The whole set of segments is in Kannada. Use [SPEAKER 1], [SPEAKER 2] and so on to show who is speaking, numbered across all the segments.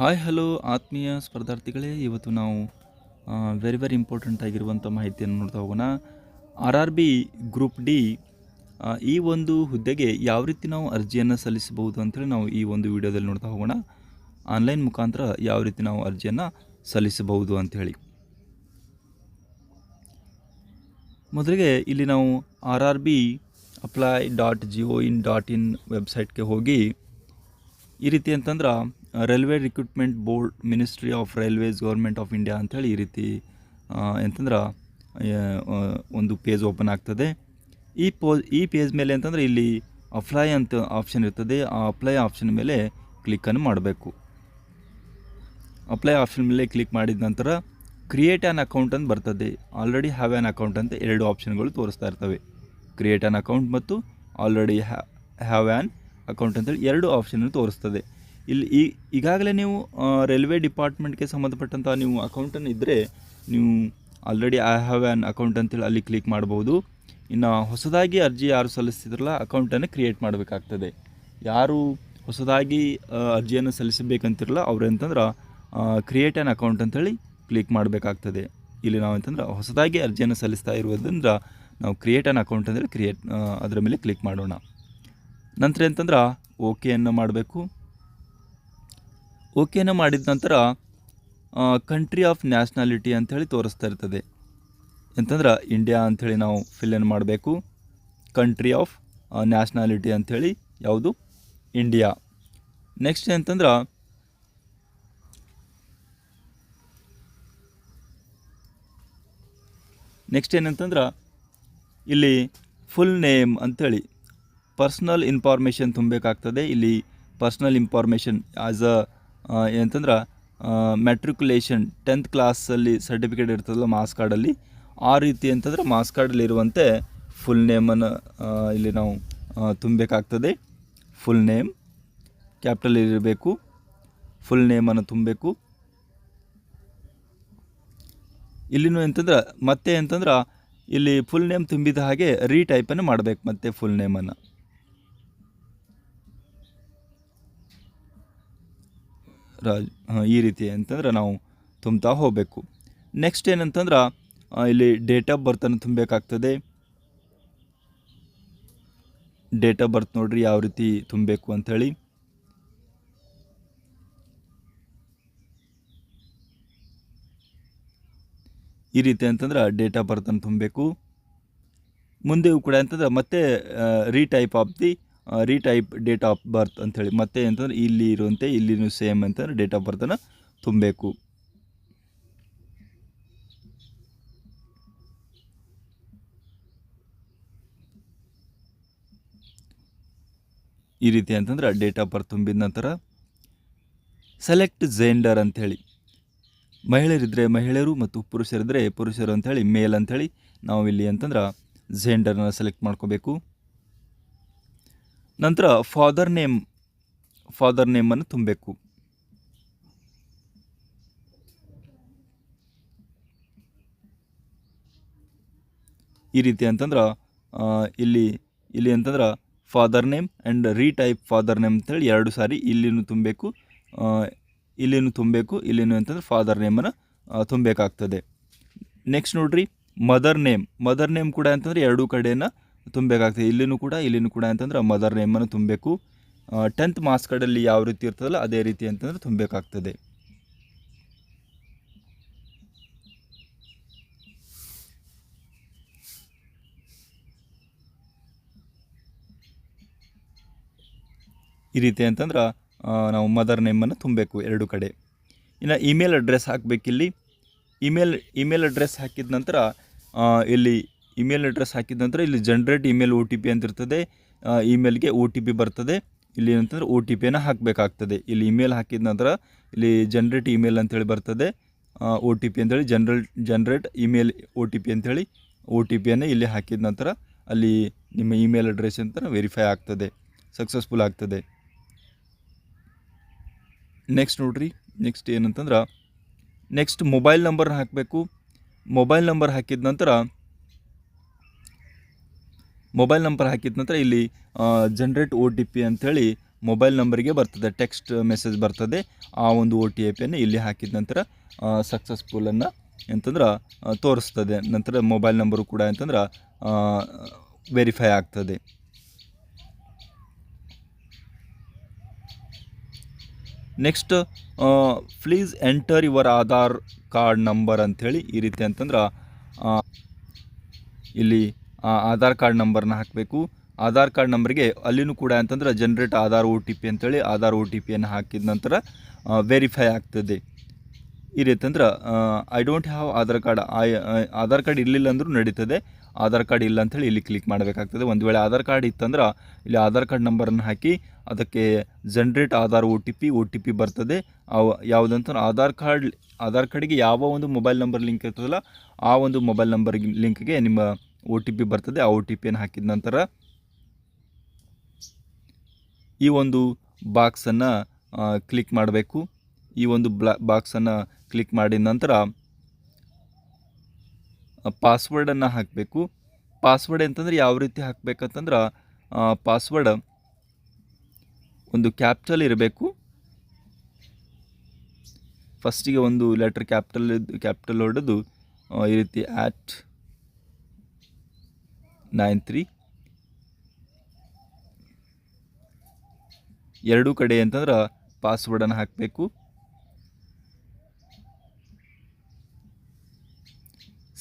[SPEAKER 1] ಹಾಯ್, ಹಲೋ, ಆತ್ಮೀಯ ಸ್ಪರ್ಧಾರ್ಥಿಗಳೇ. ಇವತ್ತು ನಾವು ವೆರಿ ವೆರಿ ಇಂಪಾರ್ಟೆಂಟ್ ಆಗಿರುವಂಥ ಮಾಹಿತಿಯನ್ನು ನೋಡ್ತಾ ಹೋಗೋಣ. R R B group D ಈ ಒಂದು ಹುದ್ದೆಗೆ ಯಾವ ರೀತಿ ನಾವು ಅರ್ಜಿಯನ್ನು ಸಲ್ಲಿಸಬಹುದು ಅಂತೇಳಿ ನಾವು ಈ ಒಂದು ವಿಡಿಯೋದಲ್ಲಿ ನೋಡ್ತಾ ಹೋಗೋಣ. ಆನ್ಲೈನ್ ಮುಖಾಂತರ ಯಾವ ರೀತಿ ನಾವು ಅರ್ಜಿಯನ್ನು ಸಲ್ಲಿಸಬಹುದು ಅಂಥೇಳಿ ಮೊದಲಿಗೆ ಇಲ್ಲಿ ನಾವು R R B apply dot GO in dot in ವೆಬ್ಸೈಟ್ಗೆ ಹೋಗಿ, ಈ ರೀತಿ ಅಂತಂದ್ರೆ railway recruitment board ministry of railways government of India ಅಂಥೇಳಿ ಈ ರೀತಿ ಎಂತಂದ್ರೆ ಒಂದು ಪೇಜ್ ಓಪನ್ ಆಗ್ತದೆ. ಈ ಪೋ ಈ ಪೇಜ್ ಮೇಲೆ ಅಂತಂದರೆ ಇಲ್ಲಿ ಅಪ್ಲೈ ಅಂತ ಆಪ್ಷನ್ ಇರ್ತದೆ. ಆ ಅಪ್ಲೈ ಆಪ್ಷನ್ ಮೇಲೆ ಕ್ಲಿಕ್ಕನ್ನು ಮಾಡಬೇಕು. ಅಪ್ಲೈ ಆಪ್ಷನ್ ಮೇಲೆ ಕ್ಲಿಕ್ ಮಾಡಿದ ನಂತರ ಕ್ರಿಯೇಟ್ ಆ್ಯನ್ ಅಕೌಂಟ್ ಅಂತ ಬರ್ತದೆ. ಆಲ್ರೆಡಿ ಹ್ಯಾವ್ ಆ್ಯನ್ ಅಕೌಂಟ್ ಅಂತ ಎರಡು ಆಪ್ಷನ್ಗಳು ತೋರಿಸ್ತಾ ಇರ್ತವೆ. ಕ್ರಿಯೇಟ್ ಆ್ಯನ್ ಅಕೌಂಟ್ ಮತ್ತು ಆಲ್ರೆಡಿ ಹ್ಯಾವ್ ಆ್ಯನ್ ಅಕೌಂಟ್ ಅಂತೇಳಿ ಎರಡು ಆಪ್ಷನ್ ತೋರಿಸ್ತದೆ. ಇಲ್ಲಿ ಈ ಈಗಾಗಲೇ ನೀವು ರೈಲ್ವೆ ಡಿಪಾರ್ಟ್ಮೆಂಟ್ಗೆ ಸಂಬಂಧಪಟ್ಟಂಥ ನೀವು ಅಕೌಂಟನ್ನು ಇದ್ದರೆ ನೀವು already I have an account ಅಂತೇಳಿ ಅಲ್ಲಿ ಕ್ಲಿಕ್ ಮಾಡ್ಬೋದು. ಇನ್ನು ಹೊಸದಾಗಿ ಅರ್ಜಿ ಯಾರು ಸಲ್ಲಿಸ್ತಿದ್ರಲ್ಲ ಅಕೌಂಟನ್ನು ಕ್ರಿಯೇಟ್ ಮಾಡಬೇಕಾಗ್ತದೆ. ಯಾರು ಹೊಸದಾಗಿ ಅರ್ಜಿಯನ್ನು ಸಲ್ಲಿಸಬೇಕಂತಿರಲ್ಲ, ಅವ್ರು ಅಂತಂದ್ರೆ ಕ್ರಿಯೇಟ್ ಆ್ಯನ್ ಅಕೌಂಟ್ ಅಂತೇಳಿ ಕ್ಲಿಕ್ ಮಾಡಬೇಕಾಗ್ತದೆ. ಇಲ್ಲಿ ನಾವು ಅಂತಂದ್ರೆ ಹೊಸದಾಗಿ ಅರ್ಜಿಯನ್ನು ಸಲ್ಲಿಸ್ತಾ ಇರುವುದರಿಂದ ನಾವು ಕ್ರಿಯೇಟ್ ಆ್ಯನ್ ಅಕೌಂಟ್ ಅಂದರೆ ಕ್ರಿಯೇಟ್ ಅದರ ಮೇಲೆ ಕ್ಲಿಕ್ ಮಾಡೋಣ. ನಂತರ ಎಂತಂದ್ರೆ ಓಕೆಯನ್ನು ಮಾಡಬೇಕು. ಓಕೆಯನ್ನು ಮಾಡಿದ ನಂತರ ಕಂಟ್ರಿ ಆಫ್ ನ್ಯಾಷನಾಲಿಟಿ ಅಂಥೇಳಿ ತೋರಿಸ್ತಾ ಇರ್ತದೆ. ಎಂತಂದ್ರೆ ಇಂಡಿಯಾ ಅಂಥೇಳಿ ನಾವು ಫಿಲ್ ಫಿಲ್ಲನ್ ಮಾಡಬೇಕು. ಕಂಟ್ರಿ ಆಫ್ ನ್ಯಾಷನಾಲಿಟಿ ಅಂಥೇಳಿ ಯಾವುದು? ಇಂಡಿಯಾ ನೆಕ್ಸ್ಟ್ ಅಂತಂದ್ರೆ ನೆಕ್ಸ್ಟ್ ಏನಂತಂದ್ರೆ, ಇಲ್ಲಿ ಫುಲ್ ನೇಮ್ ಅಂಥೇಳಿ ಪರ್ಸ್ನಲ್ ಇನ್ಫಾರ್ಮೇಷನ್ ತುಂಬಬೇಕಾಗ್ತದೆ. ಇಲ್ಲಿ ಪರ್ಸ್ನಲ್ ಇನ್ಫಾರ್ಮೇಷನ್ ಆ್ಯಸ್ ಅ ಏನಂತಂದ್ರೆ ಮೆಟ್ರಿಕ್ಯುಲೇಷನ್ ಟೆಂತ್ ಕ್ಲಾಸಲ್ಲಿ ಸರ್ಟಿಫಿಕೇಟ್ ಇರ್ತದಲ್ಲ ಮಾಸ್ ಕಾರ್ಡಲ್ಲಿ ಆ ರೀತಿ ಅಂತಂದ್ರೆ ಮಾಸ್ ಕಾರ್ಡಲ್ಲಿ ಇರುವಂತೆ ಫುಲ್ ನೇಮನ್ನು ಇಲ್ಲಿ ನಾವು ತುಂಬಬೇಕಾಗ್ತದೆ. ಫುಲ್ ನೇಮ್ ಕ್ಯಾಪಿಟಲ್ ಇರಬೇಕು. ಫುಲ್ ನೇಮನ್ನು ತುಂಬಬೇಕು. ಇಲ್ಲಿನೂ ಎಂತಂದ್ರೆ, ಮತ್ತೆ ಅಂತಂದ್ರೆ ಇಲ್ಲಿ ಫುಲ್ ನೇಮ್ ತುಂಬಿದ ಹಾಗೆ ರೀಟೈಪನ್ನು ಮಾಡಬೇಕು ಮತ್ತೆ ಫುಲ್ ನೇಮನ್ನು ರಾಜ್ ಈ ರೀತಿ ಅಂತಂದ್ರೆ ನಾವು ತುಂಬ್ತಾ ಹೋಗಬೇಕು. ನೆಕ್ಸ್ಟ್ ಏನಂತಂದ್ರೆ ಇಲ್ಲಿ ಡೇಟ್ ಆಫ್ ಬರ್ತನ್ನು ತುಂಬಬೇಕಾಗ್ತದೆ. ಡೇಟ್ ಆಫ್ ಬರ್ತ್ ನೋಡ್ರಿ ಯಾವ ರೀತಿ ತುಂಬಬೇಕು ಅಂಥೇಳಿ. ಈ ರೀತಿ ಅಂತಂದ್ರೆ ಡೇಟ್ ಆಫ್ ಬರ್ತನ್ನು ತುಂಬಬೇಕು. ಮುಂದೆ ಕೂಡ ಅಂತಂದ್ರೆ ಮತ್ತೆ retype of the retype date of birth ಅಂಥೇಳಿ. ಮತ್ತೆ ಅಂತಂದ್ರೆ ಇಲ್ಲಿ ಇರುವಂತೆ, ಇಲ್ಲಿನೂ ಸೇಮ್ ಅಂತಂದರೆ ಡೇಟ್ ಆಫ್ ಬರ್ತನ್ನು ತುಂಬಬೇಕು. ಈ ರೀತಿ ಅಂತಂದ್ರೆ ಡೇಟ್ ಆಫ್ ಬರ್ತ್ ತುಂಬಿದ ನಂತರ ಸೆಲೆಕ್ಟ್ ಜೆಂಡರ್ ಅಂಥೇಳಿ. ಮಹಿಳೆಯರಿದ್ದರೆ ಮಹಿಳೆಯರು ಮತ್ತು ಪುರುಷರಿದ್ದರೆ ಪುರುಷರು ಅಂಥೇಳಿ ಮೇಲ್ ಅಂಥೇಳಿ ನಾವು ಇಲ್ಲಿ ಅಂತಂದ್ರೆ ಜೆಂಡರ್ನ ಸೆಲೆಕ್ಟ್ ಮಾಡ್ಕೋಬೇಕು. ನಂತರ ಫಾದರ್ ನೇಮ್ ಫಾದರ್ ನೇಮನ್ನು ತುಂಬಬೇಕು. ಈ ರೀತಿ ಅಂತಂದ್ರೆ ಇಲ್ಲಿ ಇಲ್ಲಿ ಅಂತಂದ್ರೆ father name and retype father name ಅಂತೇಳಿ ಎರಡು ಸಾರಿ ಇಲ್ಲಿನೂ ತುಂಬಬೇಕು ಇಲ್ಲಿನೂ ತುಂಬಬೇಕು, ಇಲ್ಲಿನೂ ಅಂತಂದ್ರೆ ಫಾದರ್ ನೇಮನ್ನು ತುಂಬಬೇಕಾಗ್ತದೆ. ನೆಕ್ಸ್ಟ್ ನೋಡ್ರಿ ಮದರ್ ನೇಮ್ ಮದರ್ ನೇಮ್ ಕೂಡ ಅಂತಂದರೆ ಎರಡೂ ಕಡೆಯನ್ನು ತುಂಬಬೇಕಾಗ್ತದೆ. ಇಲ್ಲಿನೂ ಕೂಡ ಇಲ್ಲಿನೂ ಕೂಡ ಅಂತಂದ್ರೆ ಮದರ್ ನೇಮನ್ನು ತುಂಬಬೇಕು. ಟೆಂತ್ ಮಾರ್ಕ್ಸ್ ಕಾರ್ಡಲ್ಲಿ ಯಾವ ರೀತಿ ಇರ್ತದಲ್ಲ, ಅದೇ ರೀತಿ ಅಂತಂದ್ರೆ ತುಂಬಬೇಕಾಗ್ತದೆ. ಈ ರೀತಿ ಅಂತಂದ್ರೆ ನಾವು ಮದರ್ ನೇಮನ್ನು ತುಂಬಬೇಕು ಎರಡು ಕಡೆ. ಇನ್ನು ಇಮೇಲ್ ಅಡ್ರೆಸ್ ಹಾಕಬೇಕಿಲ್ಲಿ. ಇಮೇಲ್ ಇಮೇಲ್ ಅಡ್ರೆಸ್ ಹಾಕಿದ ನಂತರ ಇಲ್ಲಿ ಇಮೇಲ್ ಅಡ್ರೆಸ್ ಹಾಕಿದ ನಂತರ ಇಲ್ಲಿ generate email O T P ಅಂತಿರ್ತದೆ ಇಮೇಲ್ಗೆ ಒ ಟಿ ಪಿ ಬರ್ತದೆ. ಇಲ್ಲಿ ಏನಂತಂದ್ರೆ ಒ ಟಿ ಪಿಯನ್ನು ಹಾಕಬೇಕಾಗ್ತದೆ. ಇಲ್ಲಿ ಇಮೇಲ್ ಹಾಕಿದ ನಂತರ ಇಲ್ಲಿ ಜನ್ರೇಟ್ ಇಮೇಲ್ ಅಂತೇಳಿ ಬರ್ತದೆ. ಒ ಟಿ ಪಿ ಅಂತೇಳಿ general generate email O T P ಅಂತೇಳಿ ಒ ಟಿ ಪಿಯನ್ನು ಇಲ್ಲಿ ಹಾಕಿದ ನಂತರ ಅಲ್ಲಿ ನಿಮ್ಮ ಇಮೇಲ್ ಅಡ್ರೆಸ್ ಅಂತ ವೆರಿಫೈ ಆಗ್ತದೆ. ಸಕ್ಸಸ್ಫುಲ್ ಆಗ್ತದೆ. ನೆಕ್ಸ್ಟ್ ನೋಡ್ರಿ. ನೆಕ್ಸ್ಟ್ ಏನಂತಂದ್ರೆ ನೆಕ್ಸ್ಟ್ ಮೊಬೈಲ್ ನಂಬರ್ ಹಾಕಬೇಕು. ಮೊಬೈಲ್ ನಂಬರ್ ಹಾಕಿದ ನಂತರ ಮೊಬೈಲ್ ನಂಬರ್ ಹಾಕಿದ ನಂತರ ಇಲ್ಲಿ ಜನ್ರೇಟ್ ಒ ಟಿ ಪಿ ಅಂಥೇಳಿ ಮೊಬೈಲ್ ನಂಬರಿಗೆ ಬರ್ತದೆ ಟೆಕ್ಸ್ಟ್ ಮೆಸೇಜ್ ಬರ್ತದೆ. ಆ ಒಂದು ಒ ಟಿ ಪಿಯನ್ನು ಇಲ್ಲಿ ಹಾಕಿದ ನಂತರ ಸಕ್ಸಸ್ಫುಲ್ಲನ್ನು ಅಂತಂದ್ರೆ ತೋರಿಸ್ತದೆ. ನಂತರ ಮೊಬೈಲ್ ನಂಬರು ಕೂಡ ಅಂತಂದ್ರೆ ವೆರಿಫೈ ಆಗ್ತದೆ. Next please enter your Aadhaar card number ಅಂಥೇಳಿ ಈ ರೀತಿ ಅಂತಂದ್ರೆ ಇಲ್ಲಿ ಆಧಾರ್ ಕಾರ್ಡ್ ನಂಬರ್ನ ಹಾಕಬೇಕು. ಆಧಾರ್ ಕಾರ್ಡ್ ನಂಬರ್ಗೆ ಅಲ್ಲಿನೂ ಕೂಡ ಅಂತಂದ್ರೆ generate Aadhaar O T P ಅಂತೇಳಿ ಆಧಾರ್ ಓ ಟಿ ಪಿಯನ್ನು ಹಾಕಿದ ನಂತರ ವೆರಿಫೈ ಆಗ್ತದೆ. ಈ ರೀತಿ ಅಂದ್ರೆ I don't have Aadhaar card I Aadhaar card ಇರಲಿಲ್ಲ ಅಂದರೂ ನಡೀತದೆ. ಆಧಾರ್ ಕಾರ್ಡ್ ಇಲ್ಲ ಅಂಥೇಳಿ ಇಲ್ಲಿ ಕ್ಲಿಕ್ ಮಾಡಬೇಕಾಗ್ತದೆ. ಒಂದು ವೇಳೆ ಆಧಾರ್ ಕಾರ್ಡ್ ಇತ್ತಂದ್ರೆ, ಇಲ್ಲಿ ಆಧಾರ್ ಕಾರ್ಡ್ ನಂಬರನ್ನು ಹಾಕಿ ಅದಕ್ಕೆ generate Aadhaar O T P O T P ಬರ್ತದೆ. ಅವು ಯಾವುದಂತಂದ್ರೆ ಆಧಾರ್ ಕಾರ್ಡ್, ಆಧಾರ್ ಕಾರ್ಡಿಗೆ ಯಾವ ಒಂದು ಮೊಬೈಲ್ ನಂಬರ್ ಲಿಂಕ್ ಇರ್ತದಲ್ಲ, ಆ ಒಂದು ಮೊಬೈಲ್ ನಂಬರ್ ಲಿಂಕ್ಗೆ ನಿಮ್ಮ ಒ ಟಿ ಪಿ ಬರ್ತದೆ, ಆ ಒ ಟಿ ಪಿಯನ್ನು ಹಾಕಿದ ನಂತರ ಈ ಒಂದು ಬಾಕ್ಸನ್ನು ಕ್ಲಿಕ್ ಮಾಡಬೇಕು. ಈ ಒಂದು ಬ್ಲಾ ಬಾಕ್ಸನ್ನು ಕ್ಲಿಕ್ ಮಾಡಿದ ನಂತರ ಪಾಸ್ವರ್ಡನ್ನು ಹಾಕಬೇಕು. ಪಾಸ್ವರ್ಡ್ ಅಂತಂದ್ರೆ ಯಾವ ರೀತಿ ಹಾಕಬೇಕಂತಂದ್ರೆ ಪಾಸ್ವರ್ಡ್ ಒಂದು ಕ್ಯಾಪಿಟಲ್ ಇರಬೇಕು. ಫಸ್ಟಿಗೆ ಒಂದು ಲೆಟ್ರ್ ಕ್ಯಾಪಿಟಲ್ ಕ್ಯಾಪಿಟಲ್ ಹೊಡೆದು ಈ ರೀತಿ ಆ್ಯಟ್ ನೈನ್ ತ್ರೀ. ಎರಡೂ ಕಡೆ ಅಂತಂದ್ರೆ ಪಾಸ್ವರ್ಡನ್ನು ಹಾಕಬೇಕು.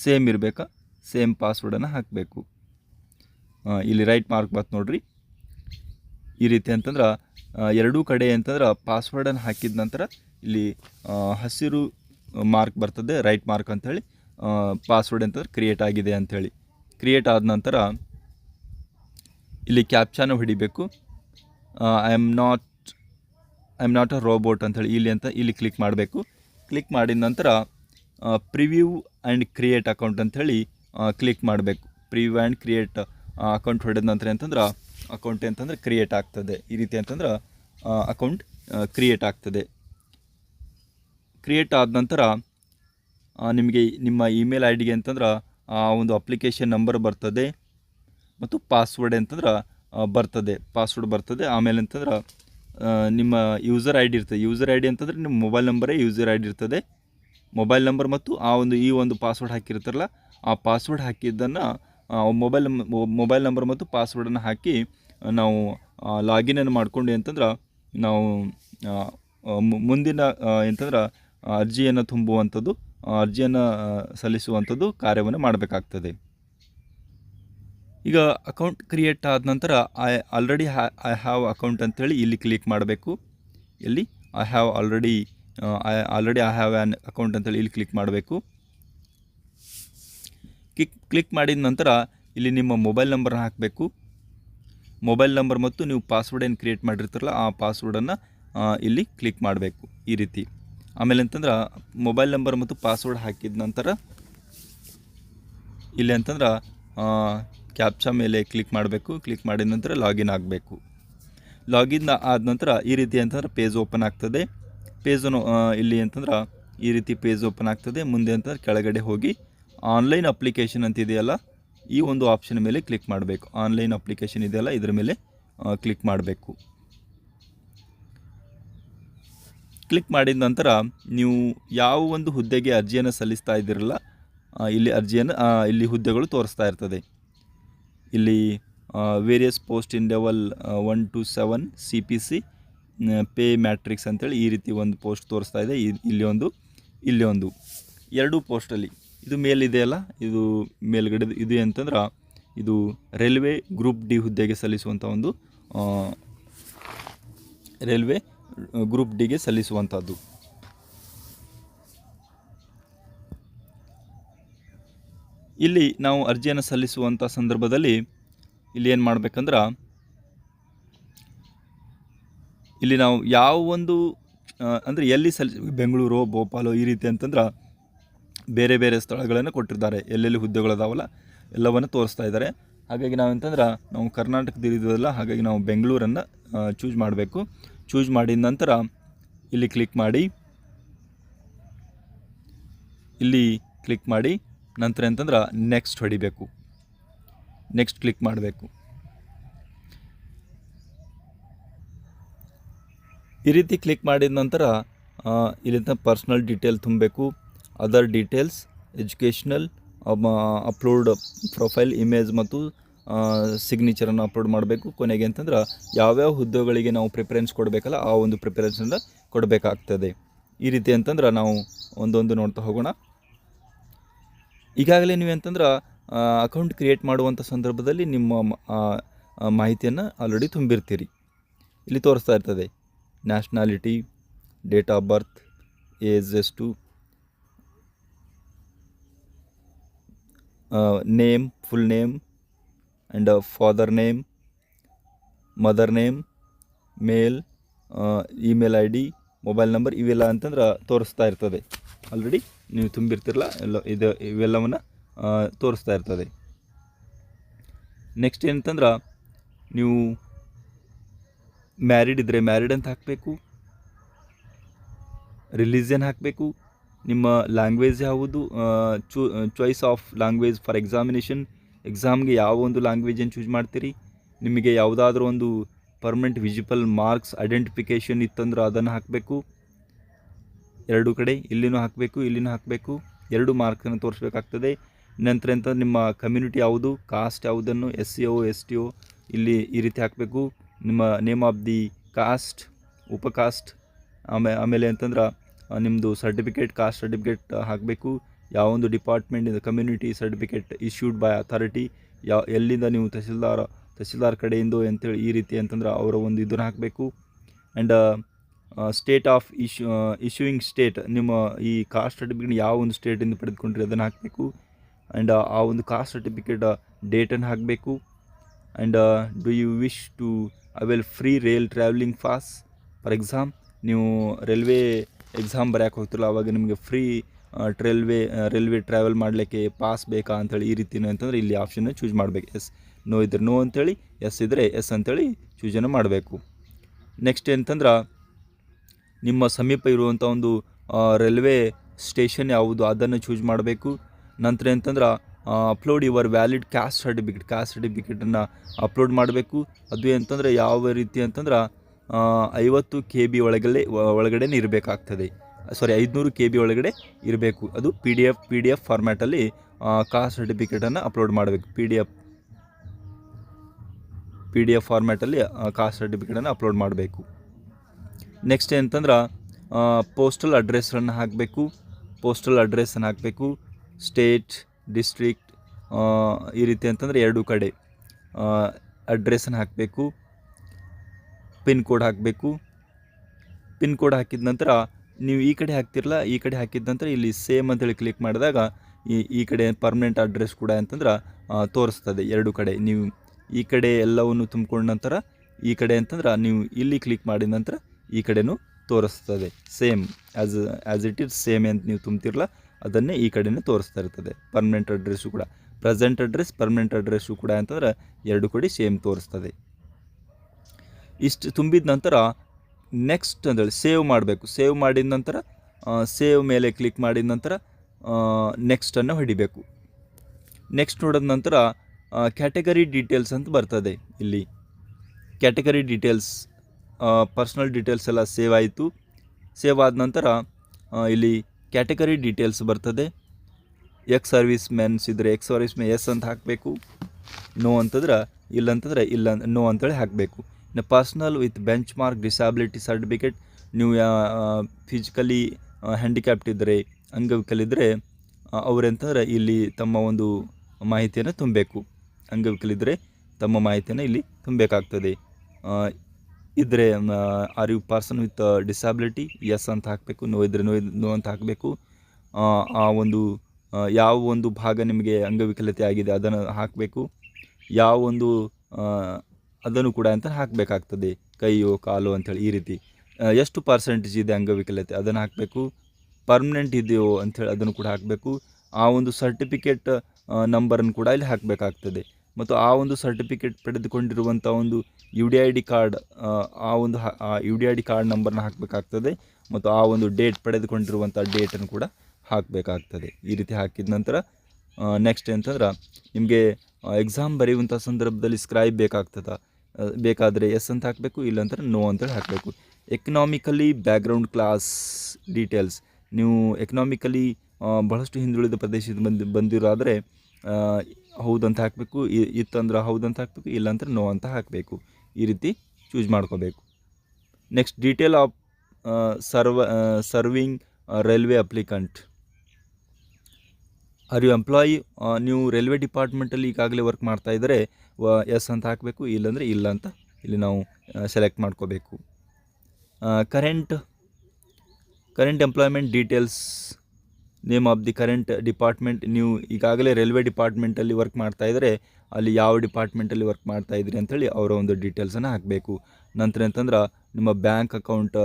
[SPEAKER 1] ಸೇಮ್ ಇರಬೇಕಾ? ಸೇಮ್ ಪಾಸ್ವರ್ಡನ್ನು ಹಾಕಬೇಕು. ಇಲ್ಲಿ ರೈಟ್ ಮಾರ್ಕ್ ಬತ್ತು ನೋಡ್ರಿ. ಈ ರೀತಿ ಅಂತಂದ್ರೆ ಎರಡೂ ಕಡೆ ಅಂತಂದ್ರೆ ಪಾಸ್ವರ್ಡನ್ನು ಹಾಕಿದ ನಂತರ ಇಲ್ಲಿ ಹಸಿರು ಮಾರ್ಕ್ ಬರ್ತದೆ ರೈಟ್ ಮಾರ್ಕ್ ಅಂಥೇಳಿ ಪಾಸ್ವರ್ಡ್ ಅಂತಂದ್ರೆ ಕ್ರಿಯೇಟ್ ಆಗಿದೆ ಅಂಥೇಳಿ ಕ್ರಿಯೇಟ್ ಆದ ನಂತರ ಇಲ್ಲಿ ಕ್ಯಾಪ್ಚಾನು ಹೊಡಿಬೇಕು. I am not I am not a robot ಅಂಥೇಳಿ ಇಲ್ಲಿ ಅಂತ ಇಲ್ಲಿ ಕ್ಲಿಕ್ ಮಾಡಬೇಕು. ಕ್ಲಿಕ್ ಮಾಡಿದ ನಂತರ ಪ್ರಿವ್ಯೂ ಆ್ಯಂಡ್ ಕ್ರಿಯೇಟ್ ಅಕೌಂಟ್ ಅಂಥೇಳಿ ಕ್ಲಿಕ್ ಮಾಡಬೇಕು. ಪ್ರಿವ್ಯೂ ಆ್ಯಂಡ್ ಕ್ರಿಯೇಟ್ ಅಕೌಂಟ್ ಹೊಡೆದ ನಂತರ ಅಂತಂದ್ರೆ ಅಕೌಂಟ್ ಅಂತಂದ್ರೆ ಕ್ರಿಯೇಟ್ ಆಗ್ತದೆ. ಈ ರೀತಿ ಅಂತಂದ್ರೆ ಅಕೌಂಟ್ ಕ್ರಿಯೇಟ್ ಆಗ್ತದೆ. ಕ್ರಿಯೇಟ್ ಆದ ನಂತರ ನಿಮಗೆ ನಿಮ್ಮ ಇಮೇಲ್ ಐ ಡಿಗೆ ಅಂತಂದ್ರೆ ಒಂದು ಅಪ್ಲಿಕೇಶನ್ ನಂಬರ್ ಬರ್ತದೆ ಮತ್ತು ಪಾಸ್ವರ್ಡ್ ಅಂತಂದ್ರೆ ಬರ್ತದೆ. ಪಾಸ್ವರ್ಡ್ ಬರ್ತದೆ. ಆಮೇಲೆ ಅಂತಂದ್ರೆ ನಿಮ್ಮ ಯೂಸರ್ ಐ ಡಿ ಇರ್ತದೆ. ಯೂಸರ್ ಐ ಡಿ ಅಂತಂದ್ರೆ ನಿಮ್ಮ ಮೊಬೈಲ್ ನಂಬರೇ ಯೂಸರ್ ಐ ಇರ್ತದೆ. ಮೊಬೈಲ್ ನಂಬರ್ ಮತ್ತು ಆ ಒಂದು ಈ ಒಂದು ಪಾಸ್ವರ್ಡ್ ಹಾಕಿರ್ತಾರಲ್ಲ ಆ ಪಾಸ್ವರ್ಡ್ ಹಾಕಿದ್ದನ್ನು ಮೊಬೈಲ್ ಮೊಬೈಲ್ ನಂಬರ್ ಮತ್ತು ಪಾಸ್ವರ್ಡನ್ನು ಹಾಕಿ ಆ, ನಾವು ಲಾಗಿನನ್ನು ಮಾಡ್ಕೊಂಡು ಅಂತಂದ್ರೆ ನಾವು ಆ, ಆ, ಮುಂದಿನ ಆ, ಎಂತಂದ್ರೆ ಅರ್ಜಿಯನ್ನು ತುಂಬುವಂಥದ್ದು ಆ, ಅರ್ಜಿಯನ್ನು ಸಲ್ಲಿಸುವಂಥದ್ದು ಕಾರ್ಯವನ್ನು ಮಾಡಬೇಕಾಗ್ತದೆ. ಈಗ ಅಕೌಂಟ್ ಕ್ರಿಯೇಟ್ ಆದ ನಂತರ I already I have account ಅಂತೇಳಿ ಇಲ್ಲಿ ಕ್ಲಿಕ್ ಮಾಡಬೇಕು. ಇಲ್ಲಿ I have already I already I have an account ಅಂತೇಳಿ ಇಲ್ಲಿ ಕ್ಲಿಕ್ ಮಾಡಬೇಕು. ಕ್ಲಿಕ್ ಕ್ಲಿಕ್ ಮಾಡಿದ ನಂತರ ಇಲ್ಲಿ ನಿಮ್ಮ ಮೊಬೈಲ್ ನಂಬರ್ನ ಹಾಕಬೇಕು. ಮೊಬೈಲ್ ನಂಬರ್ ಮತ್ತು ನೀವು ಪಾಸ್ವರ್ಡ್ ಏನು ಕ್ರಿಯೇಟ್ ಮಾಡಿರ್ತಾರಲ್ಲ, ಆ ಪಾಸ್ವರ್ಡನ್ನು ಇಲ್ಲಿ ಕ್ಲಿಕ್ ಮಾಡಬೇಕು ಈ ರೀತಿ. ಆಮೇಲೆ ಅಂತಂದ್ರೆ ಮೊಬೈಲ್ ನಂಬರ್ ಮತ್ತು ಪಾಸ್ವರ್ಡ್ ಹಾಕಿದ ನಂತರ ಇಲ್ಲಿ ಅಂತಂದ್ರೆ ಕ್ಯಾಪ್ಚಾ ಮೇಲೆ ಕ್ಲಿಕ್ ಮಾಡಬೇಕು. ಕ್ಲಿಕ್ ಮಾಡಿದ ನಂತರ ಲಾಗಿನ್ ಆಗಬೇಕು. ಲಾಗಿನ್ ಆದ ನಂತರ ಈ ರೀತಿ ಅಂತಂದ್ರೆ ಪೇಜ್ ಓಪನ್ ಆಗ್ತದೆ. ಪೇಜನ್ನು ಇಲ್ಲಿ ಅಂತಂದ್ರೆ ಈ ರೀತಿ ಪೇಜ್ ಓಪನ್ ಆಗ್ತದೆ. ಮುಂದೆ ಅಂತಂದ್ರೆ ಕೆಳಗಡೆ ಹೋಗಿ ಆನ್ಲೈನ್ ಅಪ್ಲಿಕೇಶನ್ ಅಂತಿದೆಯಲ್ಲ ಈ ಒಂದು ಆಪ್ಷನ್ ಮೇಲೆ ಕ್ಲಿಕ್ ಮಾಡಬೇಕು. ಆನ್ಲೈನ್ ಅಪ್ಲಿಕೇಶನ್ ಇದೆಯಲ್ಲ, ಇದರ ಮೇಲೆ ಕ್ಲಿಕ್ ಮಾಡಬೇಕು. ಕ್ಲಿಕ್ ಮಾಡಿದ ನಂತರ ನೀವು ಯಾವ ಒಂದು ಹುದ್ದೆಗೆ ಅರ್ಜಿಯನ್ನು ಸಲ್ಲಿಸ್ತಾ ಇದ್ದೀರಲ್ಲ ಇಲ್ಲಿ ಅರ್ಜಿಯನ್ನು ಇಲ್ಲಿ ಹುದ್ದೆಗಳು ತೋರಿಸ್ತಾ ಇರ್ತದೆ. ಇಲ್ಲಿ various post in level one to seven C P C pay matrix ಅಂತೇಳಿ ಈ ರೀತಿ ಒಂದು ಪೋಸ್ಟ್ ತೋರಿಸ್ತಾ ಇದೆ. ಇಲ್ಲಿ ಒಂದು ಇಲ್ಲಿ ಒಂದು. ಎರಡೂ ಪೋಸ್ಟಲ್ಲಿ ಇದು ಮೇಲಿದೆಯಲ್ಲ ಇದು ಮೇಲ್ಗಡೆ, ಇದು ಅಂತಂದ್ರೆ ಇದು ರೈಲ್ವೆ ಗ್ರೂಪ್ ಡಿ ಹುದ್ದೆಗೆ ಸಲ್ಲಿಸುವಂಥ ಒಂದು ರೈಲ್ವೆ ಗ್ರೂಪ್ ಡಿಗೆ ಸಲ್ಲಿಸುವಂಥದ್ದು. ಇಲ್ಲಿ ನಾವು ಅರ್ಜಿಯನ್ನು ಸಲ್ಲಿಸುವಂಥ ಸಂದರ್ಭದಲ್ಲಿ ಇಲ್ಲಿ ಏನು ಮಾಡಬೇಕಂದ್ರೆ, ಇಲ್ಲಿ ನಾವು ಯಾವ ಒಂದು ಅಂದರೆ ಎಲ್ಲಿ ಸಲ್ಲಿಸಿ ಬೆಂಗಳೂರು, ಭೋಪಾಲು ಈ ರೀತಿ ಅಂತಂದ್ರೆ ಬೇರೆ ಬೇರೆ ಸ್ಥಳಗಳನ್ನು ಕೊಟ್ಟಿರ್ತಾರೆ. ಎಲ್ಲೆಲ್ಲಿ ಹುದ್ದೆಗಳದಾವಲ್ಲ ಎಲ್ಲವನ್ನು ತೋರಿಸ್ತಾ ಇದ್ದಾರೆ ಹಾಗಾಗಿ ನಾವು ಅಂತಂದ್ರೆ ನಾವು ಕರ್ನಾಟಕದಲ್ಲಿರೋದಲ್ಲ ಹಾಗಾಗಿ ನಾವು ಬೆಂಗಳೂರನ್ನು ಚೂಸ್ ಮಾಡಬೇಕು. ಚೂಸ್ ಮಾಡಿದ ನಂತರ ಇಲ್ಲಿ ಕ್ಲಿಕ್ ಮಾಡಿ. ಇಲ್ಲಿ ಕ್ಲಿಕ್ ಮಾಡಿ. ನಂತರ ಅಂತಂದ್ರೆ ನೆಕ್ಸ್ಟ್ ಹೊಡಿಬೇಕು. ನೆಕ್ಸ್ಟ್ ಕ್ಲಿಕ್ ಮಾಡಬೇಕು. ಈ ರೀತಿ ಕ್ಲಿಕ್ ಮಾಡಿದ ನಂತರ ಇಲ್ಲಿಂದ ಪರ್ಸ್ನಲ್ ಡೀಟೇಲ್ ತುಂಬಬೇಕು. Other details educational upload profile image ಮತ್ತು ಸಿಗ್ನೇಚರನ್ನು ಅಪ್ಲೋಡ್ ಮಾಡಬೇಕು. ಕೊನೆಗೆ ಅಂತಂದ್ರೆ ಯಾವ್ಯಾವ ಹುದ್ದೆಗಳಿಗೆ ನಾವು ಪ್ರಿಫರೆನ್ಸ್ ಕೊಡಬೇಕಲ್ಲ, ಆ ಒಂದು ಪ್ರಿಫರೆನ್ಸನ್ನು ಕೊಡಬೇಕಾಗ್ತದೆ. ಈ ರೀತಿ ಅಂತಂದ್ರೆ ನಾವು ಒಂದೊಂದು ನೋಡ್ತಾ ಹೋಗೋಣ. ಈಗಾಗಲೇ ನೀವು ಅಂತಂದ್ರೆ ಅಕೌಂಟ್ ಕ್ರಿಯೇಟ್ ಮಾಡುವಂಥ ಸಂದರ್ಭದಲ್ಲಿ ನಿಮ್ಮ ಮಾಹಿತಿಯನ್ನು ಆಲ್ರೆಡಿ ತುಂಬಿರ್ತೀರಿ. ಇಲ್ಲಿ ತೋರಿಸ್ತಾ ಇರ್ತದೆ. Nationality date of birth age ಎಷ್ಟು name full name and father name mother name mail email I D mobile number ಇವೆಲ್ಲ ಅಂತಂದ್ರೆ ತೋರಿಸ್ತಾ ಇರ್ತದೆ. ಆಲ್ರೆಡಿ ನೀವು ತುಂಬಿರ್ತಿರಲ್ಲ, ಎಲ್ಲ ಇದು ಇವೆಲ್ಲವನ್ನು ತೋರಿಸ್ತಾ ಇರ್ತದೆ. ನೆಕ್ಸ್ಟ್ ಏನಂತಂದ್ರೆ, ನೀವು ಮ್ಯಾರಿಡ್ ಇದ್ದರೆ ಮ್ಯಾರಿಡ್ ಅಂತ ಹಾಕಬೇಕು ರಿಲಿಜನ್ ಹಾಕಬೇಕು, ನಿಮ್ಮ ಲ್ಯಾಂಗ್ವೇಜ್ ಯಾವುದು ಚೂ choice of language for examination ಎಕ್ಸಾಮ್ಗೆ ಯಾವ ಒಂದು ಲ್ಯಾಂಗ್ವೇಜನ್ನು ಚೂಸ್ ಮಾಡ್ತೀರಿ? ನಿಮಗೆ ಯಾವುದಾದ್ರೂ ಒಂದು ಪರ್ಮನೆಂಟ್ ವಿಜಿಬಲ್ ಮಾರ್ಕ್ಸ್ ಐಡೆಂಟಿಫಿಕೇಷನ್ ಇತ್ತಂದ್ರೆ ಅದನ್ನು ಹಾಕಬೇಕು. ಎರಡು ಕಡೆ, ಇಲ್ಲಿನೂ ಹಾಕಬೇಕು ಇಲ್ಲಿನೂ ಹಾಕಬೇಕು. ಎರಡು ಮಾರ್ಕ್ಸನ್ನು ತೋರಿಸ್ಬೇಕಾಗ್ತದೆ. ನಂತರ ಅಂತ ನಿಮ್ಮ ಕಮ್ಯುನಿಟಿ ಯಾವುದು? ಕಾಸ್ಟ್ ಯಾವುದನ್ನು? ಎಸ್ ಸಿ ಒ ಎಸ್ ಟಿ ಒ ಇಲ್ಲಿ ಈ ರೀತಿ ಹಾಕಬೇಕು. ನಿಮ್ಮ ನೇಮ್ ಆಫ್ ದಿ ಕಾಸ್ಟ್ ಉಪಕಾಸ್ಟ್ ಆಮೇ, ಆಮೇಲೆ ಅಂತಂದ್ರೆ ನಿಮ್ಮದು ಸರ್ಟಿಫಿಕೇಟ್ ಕಾಸ್ಟ್ ಸರ್ಟಿಫಿಕೇಟ್ ಹಾಕಬೇಕು. ಯಾವೊಂದು ಡಿಪಾರ್ಟ್ಮೆಂಟಿಂದ community certificate issued by authority ಯಾವ ಎಲ್ಲಿಂದ ನೀವು ತಹಸೀಲ್ದಾರ್ ತಹಸೀಲ್ದಾರ್ ಕಡೆಯಿಂದ ಅಂತೇಳಿ ಈ ರೀತಿ ಅಂತಂದ್ರೆ ಅವರ ಒಂದು ಇದನ್ನು ಹಾಕಬೇಕು. And state of issue issuing state ನಿಮ್ಮ ಈ ಕಾಸ್ಟ್ ಸರ್ಟಿಫಿಕೇಟ್ ಯಾವ ಒಂದು ಸ್ಟೇಟಿಂದ ಪಡೆದುಕೊಂಡ್ರಿ ಅದನ್ನು ಹಾಕಬೇಕು. ಆ್ಯಂಡ್ ಆ ಒಂದು ಕಾಸ್ಟ್ ಸರ್ಟಿಫಿಕೇಟ್ ಡೇಟನ್ನು ಹಾಕಬೇಕು. And do you wish to avail free rail travelling pass for exam ನೀವು ರೈಲ್ವೆ ಎಕ್ಸಾಮ್ ಬರೆಯೋಕೆ ಹೋಗ್ತಿರಲ್ಲ, ಅವಾಗ ನಿಮಗೆ ಫ್ರೀ ರೈಲ್ವೆ ರೈಲ್ವೆ ಟ್ರಾವೆಲ್ ಮಾಡಲಿಕ್ಕೆ ಪಾಸ್ ಬೇಕಾ ಅಂತೇಳಿ ಈ ರೀತಿ ಅಂತಂದ್ರೆ ಇಲ್ಲಿ ಆಪ್ಷನ್ನ ಚೂಸ್ ಮಾಡಬೇಕು. ಎಸ್ ನೋ ಇದ್ರೆ ನೋ ಅಂಥೇಳಿ ಎಸ್ ಇದ್ದರೆ ಎಸ್ ಅಂಥೇಳಿ ಚೂಸನ್ನು ಮಾಡಬೇಕು. ನೆಕ್ಸ್ಟ್ ಏನಂತಂದ್ರೆ ನಿಮ್ಮ ಸಮೀಪ ಇರುವಂಥ ಒಂದು ರೈಲ್ವೆ ಸ್ಟೇಷನ್ ಯಾವುದು ಅದನ್ನು ಚೂಸ್ ಮಾಡಬೇಕು. ನಂತರ ಏನಂತಂದ್ರೆ upload your valid caste certificate caste ಸರ್ಟಿಫಿಕೇಟನ್ನು ಅಪ್ಲೋಡ್ ಮಾಡಬೇಕು. ಅದು ಏನಂತಂದರೆ ಯಾವ ರೀತಿ ಅಂತಂದ್ರೆ ಐವತ್ತು ಕೆ ಬಿ ಒಳಗಲ್ಲೇ ಒಳಗಡೆ ಇರಬೇಕಾಗ್ತದೆ. ಸಾರಿ ಐದುನೂರು ಕೆ ಬಿ ಒಳಗಡೆ ಇರಬೇಕು. ಅದು P D F P D F ಫಾರ್ಮ್ಯಾಟಲ್ಲಿ caste ಸರ್ಟಿಫಿಕೇಟನ್ನು ಅಪ್ಲೋಡ್ ಮಾಡಬೇಕು. P D F P D F ಫಾರ್ಮ್ಯಾಟಲ್ಲಿ caste ಸರ್ಟಿಫಿಕೇಟನ್ನು ಅಪ್ಲೋಡ್ ಮಾಡಬೇಕು. ನೆಕ್ಸ್ಟ್ ಏನಂತಂದ್ರೆ ಪೋಸ್ಟಲ್ ಅಡ್ರೆಸ್ಸನ್ನು ಹಾಕಬೇಕು. ಪೋಸ್ಟಲ್ ಅಡ್ರೆಸ್ಸನ್ನು ಹಾಕಬೇಕು. ಸ್ಟೇಟ್ ಡಿಸ್ಟ್ರಿಕ್ಟ್ ಈ ರೀತಿ ಅಂತಂದರೆ ಎರಡು ಕಡೆ ಅಡ್ರೆಸ್ಸನ್ನು ಹಾಕಬೇಕು. ಪಿನ್ ಕೋಡ್ ಹಾಕಬೇಕು. ಪಿನ್ ಕೋಡ್ ಹಾಕಿದ ನಂತರ ನೀವು ಈ ಕಡೆ ಹಾಕ್ತಿರಲ್ಲ, ಈ ಕಡೆ ಹಾಕಿದ ನಂತರ ಇಲ್ಲಿ ಸೇಮ್ ಅಂತೇಳಿ ಕ್ಲಿಕ್ ಮಾಡಿದಾಗ ಈ ಈ ಕಡೆ ಪರ್ಮನೆಂಟ್ ಅಡ್ರೆಸ್ ಕೂಡ ಅಂತಂದ್ರೆ ತೋರಿಸ್ತದೆ ಎರಡು ಕಡೆ. ನೀವು ಈ ಕಡೆ ಎಲ್ಲವನ್ನು ತುಂಬಿಕೊಂಡ ನಂತರ ಈ ಕಡೆ ಅಂತಂದ್ರೆ ನೀವು ಇಲ್ಲಿ ಕ್ಲಿಕ್ ಮಾಡಿದ ನಂತರ ಈ ಕಡೆನೂ ತೋರಿಸ್ತದೆ. Same as as it is same ಅಂತ ನೀವು ತುಂಬ್ತಿರಲ್ಲ, ಅದನ್ನೇ ಈ ಕಡೆನೇ ತೋರಿಸ್ತಾ ಇರ್ತದೆ. ಪರ್ಮನೆಂಟ್ ಅಡ್ರೆಸ್ಸು ಕೂಡ. ಪ್ರೆಸೆಂಟ್ ಅಡ್ರೆಸ್ ಪರ್ಮನೆಂಟ್ ಅಡ್ರೆಸ್ಸು ಕೂಡ ಅಂತಂದ್ರೆ ಎರಡು ಕಡೆ ಸೇಮ್ ತೋರಿಸ್ತದೆ. ಇಷ್ಟು ತುಂಬಿದ ನಂತರ ನೆಕ್ಸ್ಟ್ ಅಂತೇಳಿ ಸೇವ್ ಮಾಡಬೇಕು. ಸೇವ್ ಮಾಡಿದ ನಂತರ ಸೇವ್ ಮೇಲೆ ಕ್ಲಿಕ್ ಮಾಡಿದ ನಂತರ ನೆಕ್ಸ್ಟನ್ನು ಹೊಡಿಬೇಕು. ನೆಕ್ಸ್ಟ್ ನೋಡಿದ ನಂತರ ಕ್ಯಾಟಗರಿ ಡೀಟೇಲ್ಸ್ ಅಂತ ಬರ್ತದೆ ಇಲ್ಲಿ. ಕ್ಯಾಟಗರಿ ಡೀಟೇಲ್ಸ್ ಪರ್ಸ್ನಲ್ ಡೀಟೇಲ್ಸ್ ಎಲ್ಲ ಸೇವ್ ಆಯಿತು. ಸೇವ್ ಆದ ನಂತರ ಇಲ್ಲಿ ಕ್ಯಾಟಗರಿ ಡೀಟೇಲ್ಸ್ ಬರ್ತದೆ. ಎಕ್ಸ್ ಸರ್ವಿಸ್ ಮೆನ್ಸ್ ಇದ್ದರೆ ಎಕ್ಸ್ ಸರ್ವಿಸ್ ಮೆನ್ ಎಸ್ ಅಂತ ಹಾಕಬೇಕು. ನೋ ಅಂತಂದ್ರೆ ಇಲ್ಲ ಅಂತಂದ್ರೆ ಇಲ್ಲ ನೋ ಅಂತೇಳಿ ಹಾಕಬೇಕು. ಇನ್ನು personal with mark disability certificate, ನೀವು ಫಿಸಿಕಲಿ ಹ್ಯಾಂಡಿಕ್ಯಾಪ್ಟ್ ಇದ್ದರೆ ಅಂಗವಿಕಲಿದ್ದರೆ ಅವರೆಂತಂದ್ರೆ ಇಲ್ಲಿ ತಮ್ಮ ಒಂದು ಮಾಹಿತಿಯನ್ನು ತುಂಬಬೇಕು. ಅಂಗವಿಕಲಿದ್ದರೆ ತಮ್ಮ ಮಾಹಿತಿಯನ್ನು ಇಲ್ಲಿ ತುಂಬಬೇಕಾಗ್ತದೆ. ಇದ್ದರೆ are you person with disability, yes ಅಂತ ಹಾಕಬೇಕು, ನೋ ಇದ್ದರೆ ನೋ ನೋ ಅಂತ ಹಾಕಬೇಕು. ಆ ಒಂದು ಯಾವ ಒಂದು ಭಾಗ ನಿಮಗೆ ಅಂಗವಿಕಲತೆ ಆಗಿದೆ ಅದನ್ನು ಹಾಕಬೇಕು. ಯಾವ ಒಂದು ಅದನ್ನು ಕೂಡ ಅಂತ ಹಾಕಬೇಕಾಗ್ತದೆ. ಕೈಯೋ, ಕಾಲೋ ಅಂಥೇಳಿ ಈ ರೀತಿ. ಎಷ್ಟು ಪರ್ಸೆಂಟೇಜ್ ಇದೆ ಅಂಗವಿಕಲತೆ? ಅದನ್ನು ಹಾಕಬೇಕು. ಪರ್ಮನೆಂಟ್ ಇದೆಯೋ ಅಂಥೇಳಿ ಅದನ್ನು ಕೂಡ ಹಾಕಬೇಕು. ಆ ಒಂದು ಸರ್ಟಿಫಿಕೇಟ್ ನಂಬರನ್ನು ಕೂಡ ಇಲ್ಲಿ ಹಾಕಬೇಕಾಗ್ತದೆ. ಮತ್ತು ಆ ಒಂದು ಸರ್ಟಿಫಿಕೇಟ್ ಪಡೆದುಕೊಂಡಿರುವಂಥ ಒಂದು U D I D card ಆ ಒಂದು U D I D card ನಂಬರ್ನ ಹಾಕಬೇಕಾಗ್ತದೆ. ಮತ್ತು ಆ ಒಂದು ಡೇಟ್ ಪಡೆದುಕೊಂಡಿರುವಂಥ ಡೇಟನ್ನು ಕೂಡ ಹಾಕಬೇಕಾಗ್ತದೆ. ಈ ರೀತಿ ಹಾಕಿದ ನಂತರ ನೆಕ್ಸ್ಟ್ ಅಂತಂದ್ರೆ ನಿಮಗೆ ಎಕ್ಸಾಮ್ ಬರೆಯುವಂಥ ಸಂದರ್ಭದಲ್ಲಿ ಸ್ಕ್ರೈಬ್ ಬೇಕಾಗ್ತದೆ. ಬೇಕಾದರೆ ಎಸ್ ಅಂತ ಹಾಕಬೇಕು, ಇಲ್ಲಾಂದ್ರೆ ನೋ ಅಂತೇಳಿ ಹಾಕಬೇಕು. ಎಕನಾಮಿಕಲಿ ಬ್ಯಾಕ್ಗ್ರೌಂಡ್ ಕ್ಲಾಸ್ ಡೀಟೇಲ್ಸ್ ನೀವು ಎಕನಾಮಿಕಲಿ ಬಹಳಷ್ಟು ಹಿಂದುಳಿದ ಪ್ರದೇಶದ ಬಂದು ಹೌದು ಅಂತ ಹಾಕಬೇಕು ಇತ್ತಂದ್ರೆ ಹೌದು ಅಂತ ಹಾಕಬೇಕು, ಇಲ್ಲಾಂದ್ರೆ ನೋ ಅಂತ ಹಾಕಬೇಕು. ಈ ರೀತಿ ಚೂಸ್ ಮಾಡ್ಕೋಬೇಕು. Next detail of serve serving railway applicant are you employee ನೀವು ರೈಲ್ವೆ ಡಿಪಾರ್ಟ್ಮೆಂಟಲ್ಲಿ ಈಗಾಗಲೇ ವರ್ಕ್ ಮಾಡ್ತಾ ಇದ್ದರೆ ಎಸ್ ಅಂತ ಹಾಕಬೇಕು, ಇಲ್ಲಂದರೆ ಇಲ್ಲ ಅಂತ ಇಲ್ಲಿ ನಾವು ಸೆಲೆಕ್ಟ್ ಮಾಡ್ಕೋಬೇಕು. Current current employment details name of the current department ನೀವು ಈಗಾಗಲೇ ರೈಲ್ವೆ ಡಿಪಾರ್ಟ್ಮೆಂಟಲ್ಲಿ ವರ್ಕ್ ಮಾಡ್ತಾ ಇದ್ದರೆ ಅಲ್ಲಿ ಯಾವ ಡಿಪಾರ್ಟ್ಮೆಂಟಲ್ಲಿ ವರ್ಕ್ ಮಾಡ್ತಾ ಇದ್ರಿ ಅಂಥೇಳಿ ಅವರ ಒಂದು ಡೀಟೇಲ್ಸನ್ನು ಹಾಕಬೇಕು. ನಂತರ ಅಂತಂದ್ರೆ ನಿಮ್ಮ ಬ್ಯಾಂಕ್ ಅಕೌಂಟ್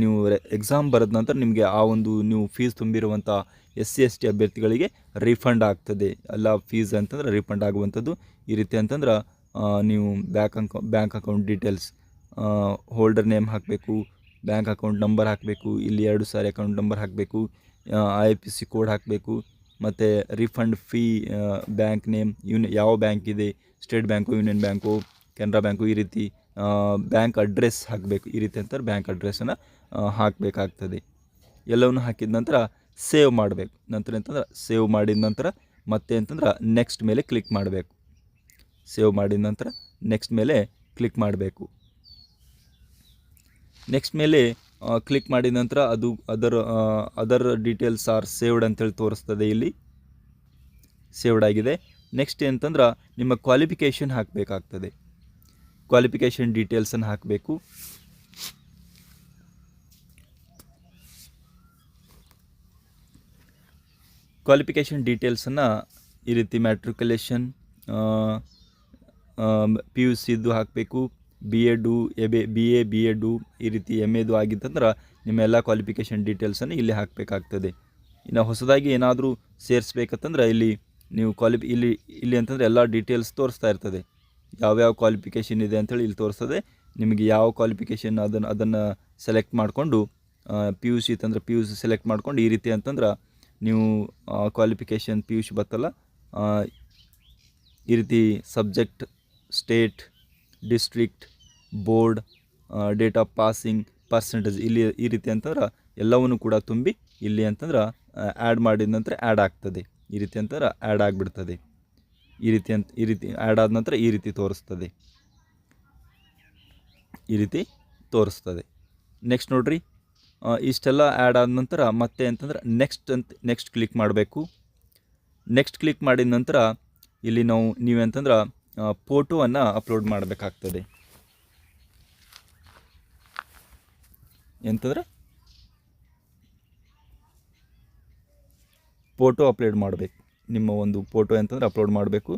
[SPEAKER 1] ನೀವು ಎಕ್ಸಾಮ್ ಬರೆದ ನಂತರ ನಿಮಗೆ ಆ ಒಂದು ನೀವು ಫೀಸ್ ತುಂಬಿರುವಂಥ ಎಸ್ ಸಿ ಎಸ್ ಟಿ ಅಭ್ಯರ್ಥಿಗಳಿಗೆ ರೀಫಂಡ್ ಆಗ್ತದೆ. ಎಲ್ಲ ಫೀಸ್ ಅಂತಂದ್ರೆ ರೀಫಂಡ್ ಆಗುವಂಥದ್ದು. ಈ ರೀತಿ ಅಂತಂದ್ರೆ ನೀವು bank ಅಕೌ bank account details holder name ಹಾಕಬೇಕು ಬ್ಯಾಂಕ್ ಅಕೌಂಟ್ ನಂಬರ್ ಹಾಕಬೇಕು, ಇಲ್ಲಿ ಎರಡು ಸಾರಿ ಅಕೌಂಟ್ ನಂಬರ್ ಹಾಕಬೇಕು ಐ ಪಿ ಸಿ ಕೋಡ್ ಹಾಕಬೇಕು, ಮತ್ತು ರೀಫಂಡ್ ಫೀ ಬ್ಯಾಂಕ್ ನೇಮ್ ಯೂನಿ ಯಾವ ಬ್ಯಾಂಕ್ ಇದೆ state bank union bank Canara bank ಈ ರೀತಿ ಬ್ಯಾಂಕ್ ಅಡ್ರೆಸ್ ಹಾಕಬೇಕು. ಈ ರೀತಿ ಅಂತಾರೆ ಬ್ಯಾಂಕ್ ಅಡ್ರೆಸ್ಸನ್ನು ಹಾಕಬೇಕಾಗ್ತದೆ. ಎಲ್ಲವನ್ನು ಹಾಕಿದ ನಂತರ ಸೇವ್ ಮಾಡಬೇಕು. ನಂತರ ಅಂತಂದ್ರೆ ಸೇವ್ ಮಾಡಿದ ನಂತರ ಮತ್ತೆ ಅಂತಂದ್ರೆ ನೆಕ್ಸ್ಟ್ ಮೇಲೆ ಕ್ಲಿಕ್ ಮಾಡಬೇಕು. ಸೇವ್ ಮಾಡಿದ ನಂತರ ನೆಕ್ಸ್ಟ್ ಮೇಲೆ ಕ್ಲಿಕ್ ಮಾಡಬೇಕು. ನೆಕ್ಸ್ಟ್ ಮೇಲೆ ಕ್ಲಿಕ್ ಮಾಡಿದ ನಂತರ ಅದು ಅದರ ಅದರ್ ಡೀಟೇಲ್ಸ್ ಆರ್ ಸೇವ್ಡ್ ಅಂತೇಳಿ ತೋರಿಸ್ತದೆ ಇಲ್ಲಿ. ಸೇವ್ಡ್ ಆಗಿದೆ. ನೆಕ್ಸ್ಟ್ ಏನಂತಂದ್ರೆ ನಿಮ್ಮ ಕ್ವಾಲಿಫಿಕೇಷನ್ ಹಾಕಬೇಕಾಗ್ತದೆ. ಕ್ವಾಲಿಫಿಕೇಷನ್ ಡೀಟೇಲ್ಸನ್ನು ಹಾಕಬೇಕು. ಕ್ವಾಲಿಫಿಕೇಷನ್ ಡೀಟೇಲ್ಸನ್ನು ಈ ರೀತಿ ಮ್ಯಾಟ್ರಿಕ್ಯುಲೇಷನ್ ಪಿ ಯು ಸಿದು ಹಾಕಬೇಕು. ಬಿ ಎಡು ಎಬೆ ಬಿ ಎ ಬಿ ಎಡು ಈ ರೀತಿ ಎಂ ಎದು ಆಗಿತ್ತಂದ್ರೆ ನಿಮ್ಮ ಎಲ್ಲ ಕ್ವಾಲಿಫಿಕೇಷನ್ ಡೀಟೇಲ್ಸನ್ನು ಇಲ್ಲಿ ಹಾಕಬೇಕಾಗ್ತದೆ. ಇನ್ನು ಹೊಸದಾಗಿ ಏನಾದರೂ ಸೇರಿಸ್ಬೇಕಂತಂದ್ರೆ ಇಲ್ಲಿ ನೀವು ಕ್ವಾಲಿಫಿ ಇಲ್ಲಿ ಇಲ್ಲಿ ಅಂತಂದರೆ ಎಲ್ಲ ಡೀಟೇಲ್ಸ್ ತೋರಿಸ್ತಾ ಇರ್ತದೆ. ಯಾವ್ಯಾವ ಕ್ವಾಲಿಫಿಕೇಷನ್ ಇದೆ ಅಂತೇಳಿ ಇಲ್ಲಿ ತೋರಿಸ್ತದೆ ನಿಮಗೆ ಯಾವ ಕ್ವಾಲಿಫಿಕೇಷನ್ ಅದನ್ನು ಅದನ್ನು ಸೆಲೆಕ್ಟ್ ಮಾಡಿಕೊಂಡು ಪಿ ಯು ಸಿ ಇತ್ತಂದ್ರೆ ಪಿ ಯು ಸಿ ಸೆಲೆಕ್ಟ್ ಮಾಡ್ಕೊಂಡು ಈ ರೀತಿ ಅಂತಂದ್ರೆ ನೀವು ಕ್ವಾಲಿಫಿಕೇಷನ್ ಪಿ ಯು ಸಿ ಬತ್ತಲ್ಲ ಈ ರೀತಿ subject state district board date of passing percentage ಇಲ್ಲಿ ಈ ರೀತಿ ಅಂತಂದ್ರೆ ಎಲ್ಲವನ್ನು ಕೂಡ ತುಂಬಿ ಇಲ್ಲಿ ಅಂತಂದ್ರೆ ಆ್ಯಡ್ ಮಾಡಿದ ನಂತರ ಆ್ಯಡ್ ಆಗ್ತದೆ. ಈ ರೀತಿ ಅಂತಂದ್ರೆ ಆ್ಯಡ್ ಆಗಿಬಿಡ್ತದೆ. ಈ ರೀತಿ ಅಂತ, ಈ ರೀತಿ ಆ್ಯಡ್ ಆದ ನಂತರ ಈ ರೀತಿ ತೋರಿಸ್ತದೆ. ಈ ರೀತಿ ತೋರಿಸ್ತದೆ. ನೆಕ್ಸ್ಟ್ ನೋಡ್ರಿ. ಇಷ್ಟೆಲ್ಲ ಆ್ಯಡ್ ಆದ ನಂತರ ಮತ್ತೆ ಅಂತಂದ್ರೆ ನೆಕ್ಸ್ಟ್ ಅಂತ ನೆಕ್ಸ್ಟ್ ಕ್ಲಿಕ್ ಮಾಡಬೇಕು. ನೆಕ್ಸ್ಟ್ ಕ್ಲಿಕ್ ಮಾಡಿದ ನಂತರ ಇಲ್ಲಿ ನಾವು ನೀವೆಂತಂದ್ರೆ ಫೋಟೋವನ್ನು ಅಪ್ಲೋಡ್ ಮಾಡಬೇಕಾಗ್ತದೆ. ಎಂತಂದ್ರೆ? ಫೋಟೋ ಅಪ್ಲೋಡ್ ಮಾಡಬೇಕು. ನಿಮ್ಮ ಒಂದು ಫೋಟೋ ಅಂತಂದ್ರೆ ಅಪ್ಲೋಡ್ ಮಾಡಬೇಕು.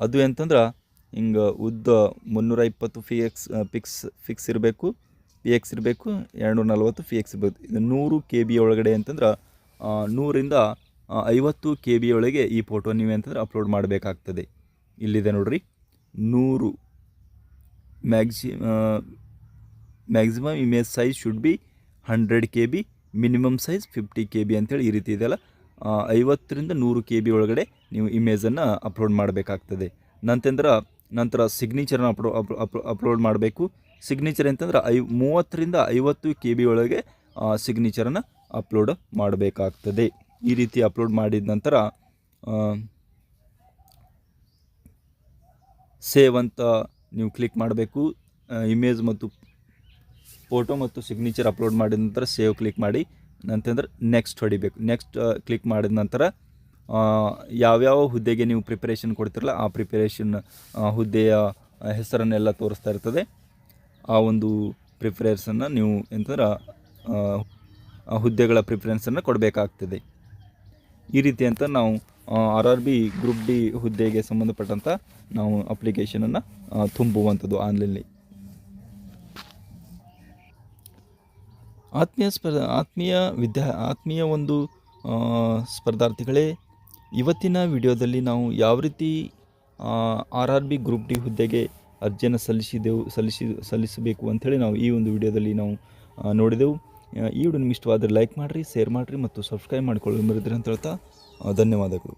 [SPEAKER 1] ಅದು ಎಂತಂದ್ರೆ, ಹಿಂಗೆ ಉದ್ದ ಮುನ್ನೂರ ಇಪ್ಪತ್ತು ಫಿ ಎಕ್ಸ್ ಪಿಕ್ಸ್ ಫಿಕ್ಸ್ ಇರಬೇಕು ಪಿ ಎಕ್ಸ್ ಇರಬೇಕು ಎರಡುನೂರ ನಲ್ವತ್ತು ಫಿ ಎಕ್ಸ್ ಇರಬೇಕು. ಇದು ನೂರು ಕೆ ಬಿ ಒಳಗಡೆ ಅಂತಂದ್ರೆ ನೂರಿಂದ ಐವತ್ತು ಕೆ ಬಿ ಒಳಗೆ ಈ ಫೋಟೋ ನೀವು ಅಂತಂದ್ರೆ ಅಪ್ಲೋಡ್ ಮಾಡಬೇಕಾಗ್ತದೆ. ಇಲ್ಲಿದೆ ನೋಡ್ರಿ, ನೂರು maxi maximum image size should be hundred K B minimum size fifty K B ಅಂತೇಳಿ ಈ ರೀತಿ ಇದೆಯಲ್ಲ ಐವತ್ತರಿಂದ ನೂರು ಕೆ ಬಿ ಒಳಗಡೆ ನೀವು ಇಮೇಜನ್ನು ಅಪ್ಲೋಡ್ ಮಾಡಬೇಕಾಗ್ತದೆ. ನಂತರ ನಂತರ ಸಿಗ್ನೇಚರ್ನ ಅಪ್ಲೋ ಅಪ್ಲೋಡ್ ಮಾಡಬೇಕು. ಸಿಗ್ನೇಚರ್ ಅಂತಂದ್ರೆ ಐ, ಮೂವತ್ತರಿಂದ ಐವತ್ತು ಕೆ ಬಿ ಒಳಗೆ ಸಿಗ್ನೇಚರನ್ನು ಅಪ್ಲೋಡ್ ಮಾಡಬೇಕಾಗ್ತದೆ. ಈ ರೀತಿ ಅಪ್ಲೋಡ್ ಮಾಡಿದ ನಂತರ ಸೇವ್ ಅಂತ ನೀವು ಕ್ಲಿಕ್ ಮಾಡಬೇಕು. ಇಮೇಜ್ ಮತ್ತು ಫೋಟೋ ಮತ್ತು ಸಿಗ್ನೇಚರ್ ಅಪ್ಲೋಡ್ ಮಾಡಿದ ನಂತರ ಸೇವ್ ಕ್ಲಿಕ್ ಮಾಡಿ. ನಂತರ ನೆಕ್ಸ್ಟ್ ಹೊಡಿಬೇಕು. ನೆಕ್ಸ್ಟ್ ಕ್ಲಿಕ್ ಮಾಡಿದ ನಂತರ ಯಾವ್ಯಾವ ಹುದ್ದೆಗೆ ನೀವು ಪ್ರಿಪರೇಷನ್ ಕೊಡ್ತಿರಲ್ಲ, ಆ ಪ್ರಿಪರೇಷನ್ ಹುದ್ದೆಯ ಹೆಸರನ್ನೆಲ್ಲ ತೋರಿಸ್ತಾ ಇರ್ತದೆ. ಆ ಒಂದು ಪ್ರಿಫರೆನ್ಸನ್ನು ನೀವು ಎಂತಂದ್ರೆ ಹುದ್ದೆಗಳ ಪ್ರಿಫರೆನ್ಸನ್ನು ಕೊಡಬೇಕಾಗ್ತದೆ. ಈ ರೀತಿ ಅಂತ ನಾವು R R B group D ಹುದ್ದೆಗೆ ಸಂಬಂಧಪಟ್ಟಂಥ ನಾವು ಅಪ್ಲಿಕೇಶನನ್ನು ತುಂಬುವಂಥದ್ದು ಆನ್ಲೈನಲ್ಲಿ ಆತ್ಮೀಯ ಸ್ಪರ್ಧ, ಆತ್ಮೀಯ ವಿದ್ಯಾ, ಆತ್ಮೀಯ ಒಂದು ಸ್ಪರ್ಧಾರ್ಥಿಗಳೇ, ಇವತ್ತಿನ ವಿಡಿಯೋದಲ್ಲಿ ನಾವು ಯಾವ ರೀತಿ R R B group D ಹುದ್ದೆಗೆ ಅರ್ಜಿಯನ್ನು ಸಲ್ಲಿಸಿದೆವು, ಸಲ್ಲಿಸಿ, ಸಲ್ಲಿಸಬೇಕು ಅಂಥೇಳಿ ನಾವು ಈ ಒಂದು ವಿಡಿಯೋದಲ್ಲಿ ನಾವು ನೋಡಿದೆವು. ಈ ವಿಡಿಯೋ ನಿಮ್ಗೆ ಇಷ್ಟವಾದರೆ ಲೈಕ್ ಮಾಡಿರಿ, ಶೇರ್ ಮಾಡಿರಿ ಮತ್ತು ಸಬ್ಸ್ಕ್ರೈಬ್ ಮಾಡಿಕೊಳ್ಳಿ ಮರಿದ್ರಿ ಅಂತ ಹೇಳ್ತಾ ಧನ್ಯವಾದಗಳು.